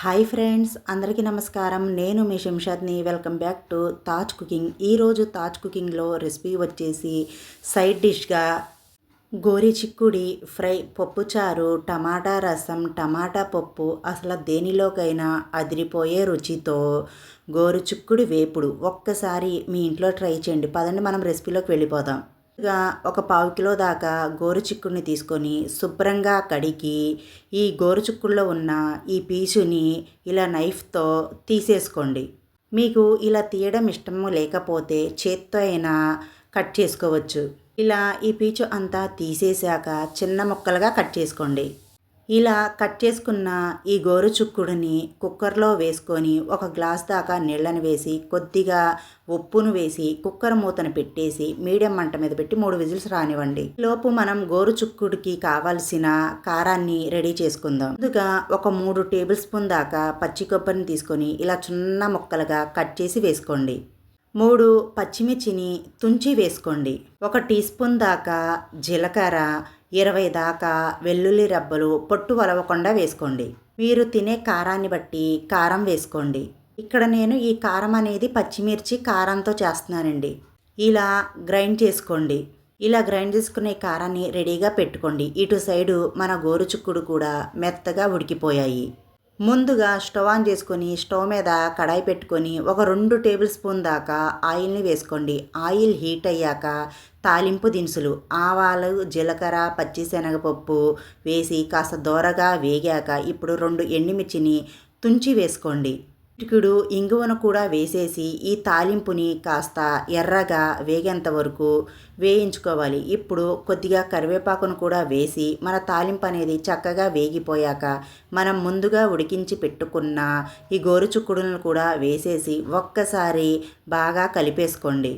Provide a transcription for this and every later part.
Hi friends అందరికీ నమస్కారం. నేను మీ శంషాద్ని. Welcome back to Taj cooking. ఈరోజు తాజ్ కుకింగ్లో రెసిపీ వచ్చేసి సైడ్ డిష్గా గోరి చిక్కుడి ఫ్రై పప్పుచారు టమాటా రసం టమాటా పప్పు అసలు దేనిలోకైనా అదిరిపోయే రుచితో గోరు చిక్కుడు వేపుడు. ఒక్కసారి మీ ఇంట్లో ట్రై చేయండి. పదండి మనం రెసిపీలోకి వెళ్ళిపోదాం. ముందుగా ఒక పావు కిలో దాకా గోరుచిక్కుడిని తీసుకొని శుభ్రంగా కడిగి ఈ గోరుచిక్కుల్లో ఉన్న ఈ పీచుని ఇలా నైఫ్తో తీసేసుకోండి. మీకు ఇలా తీయడం ఇష్టము లేకపోతే చేత్తో అయినా కట్ చేసుకోవచ్చు. ఇలా ఈ పీచు అంతా తీసేశాక చిన్న ముక్కలుగా కట్ చేసుకోండి. ఇలా కట్ చేసుకున్న ఈ గోరుచుక్కుడుని కుక్కర్లో వేసుకొని ఒక గ్లాస్ దాకా నీళ్ళను వేసి కొద్దిగా ఉప్పును వేసి కుక్కర్ మూతను పెట్టేసి మీడియం మంట మీద పెట్టి మూడు విజిల్స్ రానివ్వండి. లోపు మనం గోరుచుక్కుడికి కావాల్సిన కారాన్ని రెడీ చేసుకుందాం. ముందుగా ఒక మూడు టేబుల్ స్పూన్ దాకా పచ్చి కొబ్బరిని తీసుకొని ఇలా చిన్న ముక్కలుగా కట్ చేసి వేసుకోండి. మూడు పచ్చిమిర్చిని తుంచి వేసుకోండి. ఒక టీ స్పూన్ దాకా జీలకర్ర ఇరవై దాకా వెల్లుల్లి రబ్బలు పొట్టు వలవకుండా వేసుకోండి. మీరు తినే కారాన్ని బట్టి కారం వేసుకోండి. ఇక్కడ నేను ఈ కారం అనేది పచ్చిమిర్చి కారంతో చేస్తున్నానండి. ఇలా గ్రైండ్ చేసుకోండి. ఇలా గ్రైండ్ చేసుకునే కారాన్ని రెడీగా పెట్టుకోండి. ఇటు సైడు మన గోరుచుక్కుడు కూడా మెత్తగా ఉడికిపోయాయి. ముందుగా స్టవ్ ఆన్ చేసుకొని స్టవ్ మీద కడాయి పెట్టుకొని ఒక రెండు టేబుల్ స్పూన్ దాకా ఆయిల్ని వేసుకోండి. ఆయిల్ హీట్ అయ్యాక తాలింపు దినుసులు ఆవాలు జీలకర్ర పచ్చిశనగపప్పు వేసి కాస్త దోరగా వేగాక ఇప్పుడు రెండు ఎండుమిర్చిని తుంచి వేసుకోండి. చిటికుడు ఇంగువను కూడా వేసేసి ఈ తాలింపుని కాస్త ఎర్రగా వేగేంత వరకు వేయించుకోవాలి. ఇప్పుడు కొద్దిగా కరివేపాకును కూడా వేసి మన తాలింపు అనేది చక్కగా వేగిపోయాక మనం ముందుగా ఉడికించి పెట్టుకున్న ఈ గోరుచుక్కుడులను కూడా వేసేసి ఒక్కసారి బాగా కలిపేసుకోండి.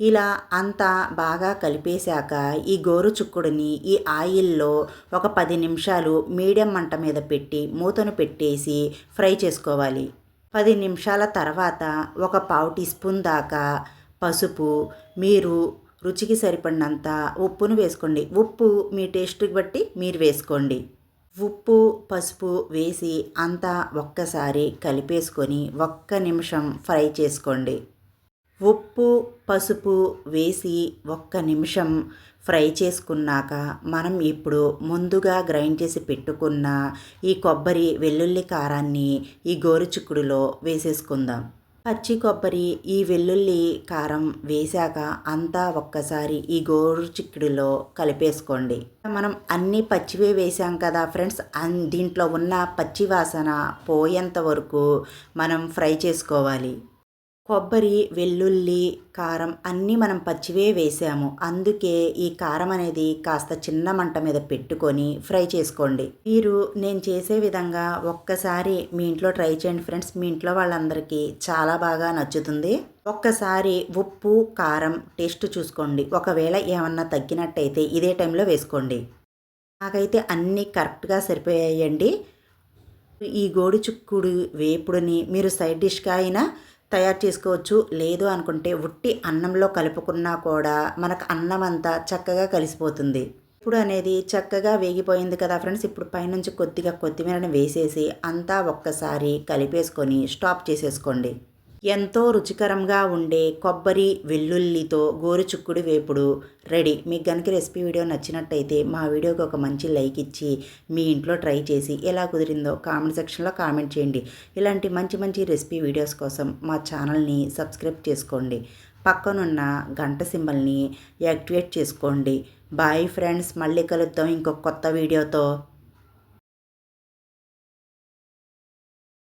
ఇలా అంతా బాగా కలిపేశాక ఈ గోరుచుక్కుడిని ఈ ఆయిల్లో ఒక పది నిమిషాలు మీడియం మంట మీద పెట్టి మూతను పెట్టేసి ఫ్రై చేసుకోవాలి. పది నిమిషాల తర్వాత ఒక పావు టీ స్పూన్ దాకా పసుపు మీరు రుచికి సరిపడినంత ఉప్పును వేసుకోండి. ఉప్పు మీ టేస్ట్కి బట్టి మీరు వేసుకోండి. ఉప్పు పసుపు వేసి అంతా ఒక్కసారి కలిపేసుకొని ఒక్క నిమిషం ఫ్రై చేసుకోండి. ఉప్పు పసుపు వేసి ఒక్క నిమిషం ఫ్రై చేసుకున్నాక మనం ఇప్పుడు ముందుగా గ్రైండ్ చేసి పెట్టుకున్న ఈ కొబ్బరి వెల్లుల్లి కారాన్ని ఈ గోరుచిక్కుడులో వేసేసుకుందాం. పచ్చి కొబ్బరి ఈ వెల్లుల్లి కారం వేశాక అంతా ఒక్కసారి ఈ గోరు చిక్కుడులో కలిపేసుకోండి. మనం అన్ని పచ్చివే వేసాం కదా ఫ్రెండ్స్ దీంట్లో ఉన్న పచ్చి వాసన పోయేంత వరకు మనం ఫ్రై చేసుకోవాలి. కొబ్బరి వెల్లుల్లి కారం అన్నీ మనం పచ్చివే వేసాము. అందుకే ఈ కారం అనేది కాస్త చిన్న మంట మీద పెట్టుకొని ఫ్రై చేసుకోండి. మీరు నేను చేసే విధంగా ఒక్కసారి మీ ఇంట్లో ట్రై చేయండి ఫ్రెండ్స్. మీ ఇంట్లో వాళ్ళందరికీ చాలా బాగా నచ్చుతుంది. ఒక్కసారి ఉప్పు కారం టేస్ట్ చూసుకోండి. ఒకవేళ ఏమన్నా తగ్గినట్టయితే ఇదే టైంలో వేసుకోండి. నాకైతే అన్నీ కరెక్ట్గా సరిపోయాయండి. ఈ గోడు చుక్కుడు వేపుడుని మీరు సైడ్ డిష్గా అయినా తయారు చేసుకోవచ్చు. లేదు అనుకుంటే ఉట్టి అన్నంలో కలుపుకున్నా కూడా మనకు అన్నం అంతా చక్కగా కలిసిపోతుంది. ఇప్పుడు అనేది చక్కగా వేగిపోయింది కదా ఫ్రెండ్స్. ఇప్పుడు పైనుంచి కొద్దిగా కొత్తిమీరని వేసేసి అంతా ఒక్కసారి కలిపేసుకొని స్టాప్ చేసేసుకోండి. ఎంతో రుచికరంగా ఉండే కొబ్బరి వెల్లుల్లితో గోరుచుక్కుడు వేపుడు. రెడీ. మీకు కనుక రెసిపీ వీడియో నచ్చినట్టయితే మా వీడియోకి ఒక మంచి లైక్ ఇచ్చి మీ ఇంట్లో ట్రై చేసి ఎలా కుదిరిందో కామెంట్ సెక్షన్లో కామెంట్ చేయండి. ఇలాంటి మంచి మంచి రెసిపీ వీడియోస్ కోసం మా ఛానల్ని సబ్స్క్రైబ్ చేసుకోండి. పక్కనున్న గంట సింబల్ని యాక్టివేట్ చేసుకోండి. Bye friends. మళ్ళీ కలుద్దాం ఇంకొక కొత్త వీడియోతో.